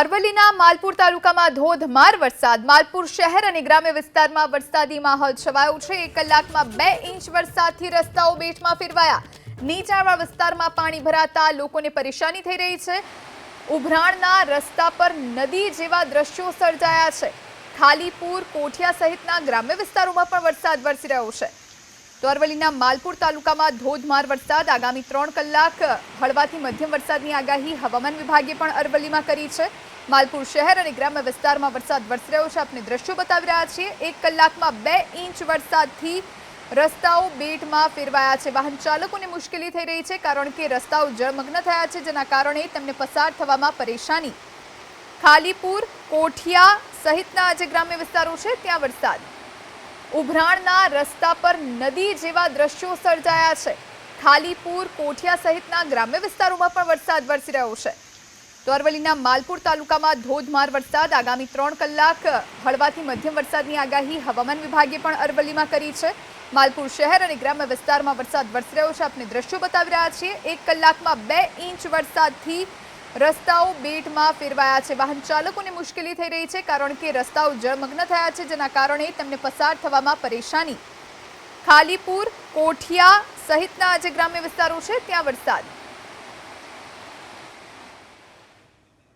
અરવલ્લીના માલપુર તાલુકામાં ધોધમાર વરસાદ. માલપુર શહેર અને ગ્રામ્ય વિસ્તારમાં વરસાદી માહોલ છવાયો છે. એક કલાકમાં બે ઇંચ વરસાદથી રસ્તાઓ બેટમાં ફેરવાયા. નીચાણવાળા વિસ્તારમાં પાણી ભરાતા લોકોને પરેશાની થઈ રહી છે. ઉભરાણના રસ્તા પર નદી જેવા દ્રશ્યો સર્જાયા છે. ખાલીપુર, કોઠિયા સહિતના ગ્રામ્ય વિસ્તારોમાં પણ વરસાદ વરસી રહ્યો છે. તો અરવલ્લીના માલપુર તાલુકામાં ધોધમાર વરસાદ. આગામી ત્રણ કલાક હળવાથી મધ્યમ વરસાદની આગાહી હવામાન વિભાગે પણ અરવલ્લીમાં કરી છે. માલપુર શહેર અને ગ્રામ્ય વિસ્તારમાં વરસાદ વરસી રહ્યો છે. આપણે દ્રશ્યો બતાવી રહ્યા છીએ. એક કલાકમાં બે ઇંચ વરસાદથી રસ્તાઓ બેટમાં ફેરવાયા છે. વાહન ચાલકોને મુશ્કેલી થઈ રહી છે, કારણ કે રસ્તાઓ જળમગ્ન થયા છે, જેના કારણે તેમને પસાર થવામાં પરેશાની. ખાલીપુર, કોઠિયા સહિતના જે ગ્રામ્ય વિસ્તારો છે, ત્યાં વરસાદ ઉભરાણના રસ્તા પર નદી જેવા દ્રશ્યો સર્જાયા છે. ખાલીપુર, કોઠિયા સહિતના ગ્રામ્ય વિસ્તારોમાં પણ વરસાદ વરસી રહ્યો છે. તો અરવલ્લીના માલપુર તાલુકામાં ધોધમાર વરસાદ આગામી ત્રણ કલાક હળવાથી મધ્યમ વરસાદની આગાહી હવામાન વિભાગે પણ અરવલ્લીમાં કરી છે. માલપુર શહેર અને ગ્રામ્ય વિસ્તારમાં વરસાદ વરસી રહ્યો છે. આપણે દ્રશ્યો બતાવી રહ્યા છીએ. એક કલાકમાં બે ઇંચ વરસાદથી રસ્તાઓ બેટમાં ફેરવાયા છે. વાહન ચાલકોને મુશ્કેલી થઈ રહી છે, કારણ કે રસ્તાઓ જળમગ્ન થયા છે, જેના કારણે તેમને પસાર થવામાં પરેશાની. ખાલીપુર, કોઠિયા સહિતના જે ગ્રામ્ય વિસ્તારો છે, ત્યાં વરસાદ.